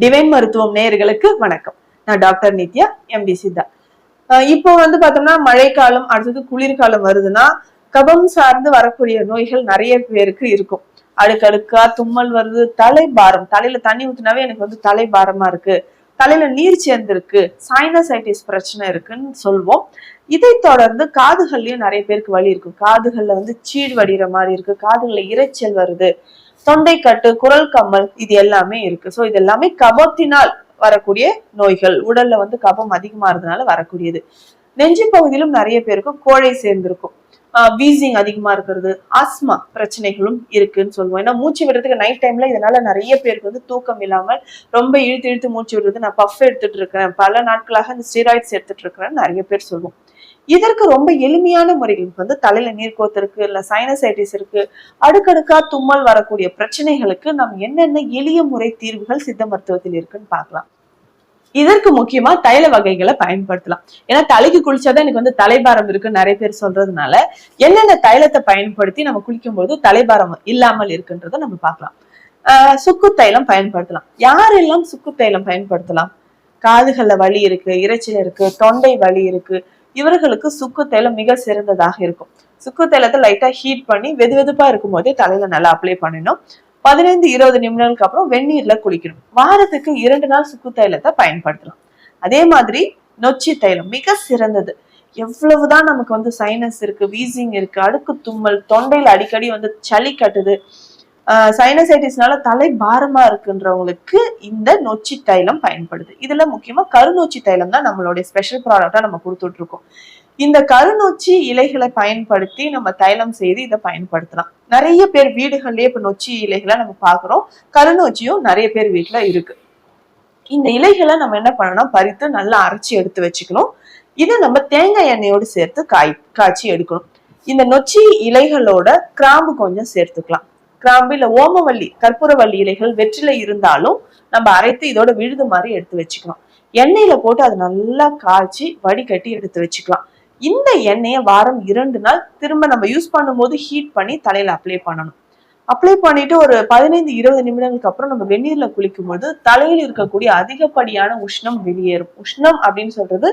Divine மருத்துவம் நேயர்களுக்கு வணக்கம். நான் டாக்டர் நித்யா எம்டி சித்தா. அஹ் இப்போ வந்து பார்த்தோம்னா மழைக்காலம் அடுத்தது குளிர்காலம் வருதுன்னா கபம் சார்ந்து வரக்கூடிய நோய்கள் நிறைய பேருக்கு இருக்கும். அடுக்கடுக்கா தும்மல் வருது தலை பாரம் தலையில தண்ணி ஊத்தினாவே எனக்கு வந்து தலை பாரமா இருக்கு. தலையில நீர் சேர்ந்திருக்கு. சைனசைட்டிஸ் பிரச்சனை இருக்குன்னு சொல்வோம். இதை தொடர்ந்து காதுகள்லயும் நிறைய பேருக்கு வலி இருக்கும். காதுகள்ல வந்து சீழ் வடிகிற மாதிரி இருக்கு. காதுகள்ல இரைச்சல் வருது. தொண்டைக்கட்டு குரல் கம்மல் இது எல்லாமே இருக்கு. ஸோ இது எல்லாமே கபத்தினால் வரக்கூடிய நோய்கள். உடல்ல வந்து கபம் அதிகமா இருந்தனால வரக்கூடியது. நெஞ்சு பகுதியிலும் நிறைய பேருக்கு கோழை சேர்ந்திருக்கும். வீசிங் அதிகமா இருக்கிறது ஆஸ்மா பிரச்சனைகளும் இருக்குன்னு சொல்லுவோம். ஏன்னா மூச்சு விடுறதுக்கு நைட் டைம்ல இதனால நிறைய பேருக்கு வந்து தூக்கம் இல்லாமல் ரொம்ப இழுத்து இழுத்து மூச்சு விடுறது நான் பஃப் எடுத்துட்டு இருக்கிறேன். பல நாட்களாக இந்த ஸ்டீராய்ட்ஸ் எடுத்துட்டு இருக்கிறேன்னு நிறைய பேர் சொல்லுவோம். இதற்கு ரொம்ப எளிமையான முறைகள். வந்து தலையில நீர் கோத்து இருக்கு இல்ல சைனசைட்டிஸ் இருக்கு. அடுக்கடுக்கா தும்மல் வரக்கூடிய பிரச்சனைகளுக்கு நம்ம என்னென்ன எளிய முறை தீர்வுகள் சித்த மருத்துவத்தில் இருக்குன்னு பார்க்கலாம். இதற்கு முக்கியமா தைல வகைகளை பயன்படுத்தலாம். ஏன்னா தலைக்கு குளிச்சாதான் எனக்கு வந்து தலைபாரம் இருக்குன்னு நிறைய பேர் சொல்றதுனால என்னென்ன தைலத்தை பயன்படுத்தி நம்ம குளிக்கும் போது தலைபாரம் இல்லாமல் இருக்குன்றதை நம்ம பார்க்கலாம். ஆஹ் சுக்கு தைலம் பயன்படுத்தலாம். யாரெல்லாம் சுக்கு தைலம் பயன்படுத்தலாம்? காதுகள்ல வலி இருக்கு இறைச்சல் இருக்கு தொண்டை வலி இருக்கு இவர்களுக்கு சுக்கு தைலம் மிக சிறந்ததாக இருக்கும். சுக்கு தைலத்தை லைட்டா ஹீட் பண்ணி வெது வெதுப்பா இருக்கும் போதே தலையில நல்லா அப்ளை பண்ணணும் பதினைந்து இருபது நிமிடங்களுக்கு அப்புறம் வெந்நீர்ல குளிக்கணும். வாரத்துக்கு இரண்டு நாள் சுக்கு தைலத்தை பயன்படுத்தலாம். அதே மாதிரி நொச்சி தைலம் மிக சிறந்தது. எவ்வளவுதான் நமக்கு வந்து சைனஸ் இருக்கு வீசிங் இருக்கு அடுக்கு தும்மல் தொண்டையில அடிக்கடி வந்து சளி கட்டுது சைனசைட்டிஸ்னால தலை பாரமா இருக்குன்றவங்களுக்கு இந்த நொச்சி தைலம் பயன்படுது. இதுல முக்கியமா கருநொச்சி தைலம் தான் நம்மளுடைய ஸ்பெஷல் ப்ராடக்டா நம்ம கொடுத்துட்டு இருக்கோம் இந்த கருநொச்சி இலைகளை பயன்படுத்தி நம்ம தைலம் செய்து இதை பயன்படுத்தலாம். நிறைய பேர் வீடுகள்லயே இப்ப நொச்சி இலைகளை நம்ம பாக்குறோம் கருநொச்சியும் நிறைய பேர் வீட்டுல இருக்கு. இந்த இலைகளை நம்ம என்ன பண்ணணும்? பறித்து நல்லா அரைச்சி எடுத்து வச்சுக்கணும். இதை நம்ம தேங்காய் எண்ணெயோடு சேர்த்து காய் காய்ச்சி எடுக்கணும். இந்த நொச்சி இலைகளோட கிராம்பு கொஞ்சம் சேர்த்துக்கலாம். கிராம்பு இல்ல ஓமவல்லி கற்பூரவல்லி இலைகள் வெற்றிலை இருந்தாலும் நம்ம அரைத்து இதோட விழுது மாதிரி எடுத்து வச்சுக்கலாம். எண்ணெயில போட்டு அதை நல்லா காய்ச்சி வடிகட்டி எடுத்து வச்சுக்கலாம். இந்த எண்ணெயை வாரம் இரண்டு நாள் திரும்ப நம்ம யூஸ் பண்ணும்போது ஹீட் பண்ணி தலையில அப்ளை பண்ணணும். அப்ளை பண்ணிட்டு ஒரு பதினைந்து இருபது நிமிடங்களுக்கு அப்புறம் நம்ம வெந்நீர்ல குளிக்கும் போது தலையில் இருக்கக்கூடிய அதிகப்படியான உஷ்ணம் வெளியேறும். உஷ்ணம் அப்படின்னு சொல்றது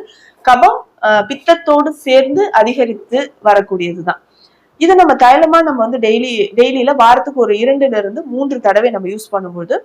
கபம் ஆஹ் பித்தத்தோடு சேர்ந்து அதிகரித்து வரக்கூடியதுதான். இதை நம்ம தைலமா நம்ம வந்து டெய்லி டெய்லியில வாரத்துக்கு ஒரு இரண்டுல இருந்து மூன்று தடவை நம்ம யூஸ் பண்ணும்போது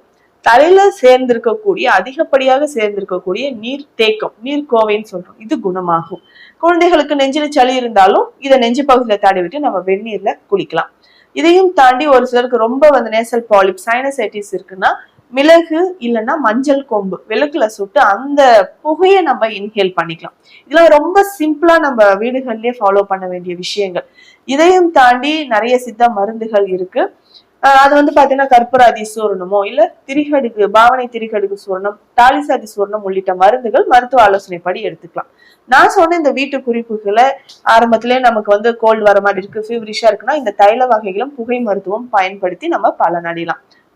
தலையில சேர்ந்திருக்கக்கூடிய அதிகப்படியாக சேர்ந்திருக்கக்கூடிய நீர் தேக்கம் நீர் கோவைன்னு சொல்றோம். இது குணமாகும். குழந்தைகளுக்கு நெஞ்சில சளி இருந்தாலும் இதை நெஞ்சு பகுதியில தாடிவிட்டு நம்ம வெந்நீர்ல குளிக்கலாம். இதையும் தாண்டி ஒரு சிலருக்கு ரொம்ப வந்து நேசல் பாலிப் சைனசைட்டிஸ் இருக்குன்னா மிளகு இல்லைன்னா மஞ்சள் கொம்பு விளக்குல சுட்டு அந்த புகையை நம்ம இன்ஹேல் பண்ணிக்கலாம். இதெல்லாம் ரொம்ப சிம்பிளா நம்ம வீடுகள்லயே ஃபாலோ பண்ண வேண்டிய விஷயங்கள். இதையும் தாண்டி நிறைய சித்த மருந்துகள் இருக்கு. அது வந்து பாத்தீங்கன்னா கற்பூராதி சூரணமோ இல்ல திரிகடுகு பாவனை திரிகடுகு சூரணம் தாலிசாதி சூரணம் உள்ளிட்ட மருந்துகள் மருத்துவ ஆலோசனைப்படி எடுத்துக்கலாம். நான் சொன்ன இந்த வீட்டு குறிப்புகளை ஆரம்பத்திலே நமக்கு வந்து கோல்டு வர மாதிரி இருக்கு ஃபீவரிஷா இருக்குன்னா இந்த தைல வகைகளும் புகை மருத்துவம் பயன்படுத்தி நம்ம பலனடையலாம்.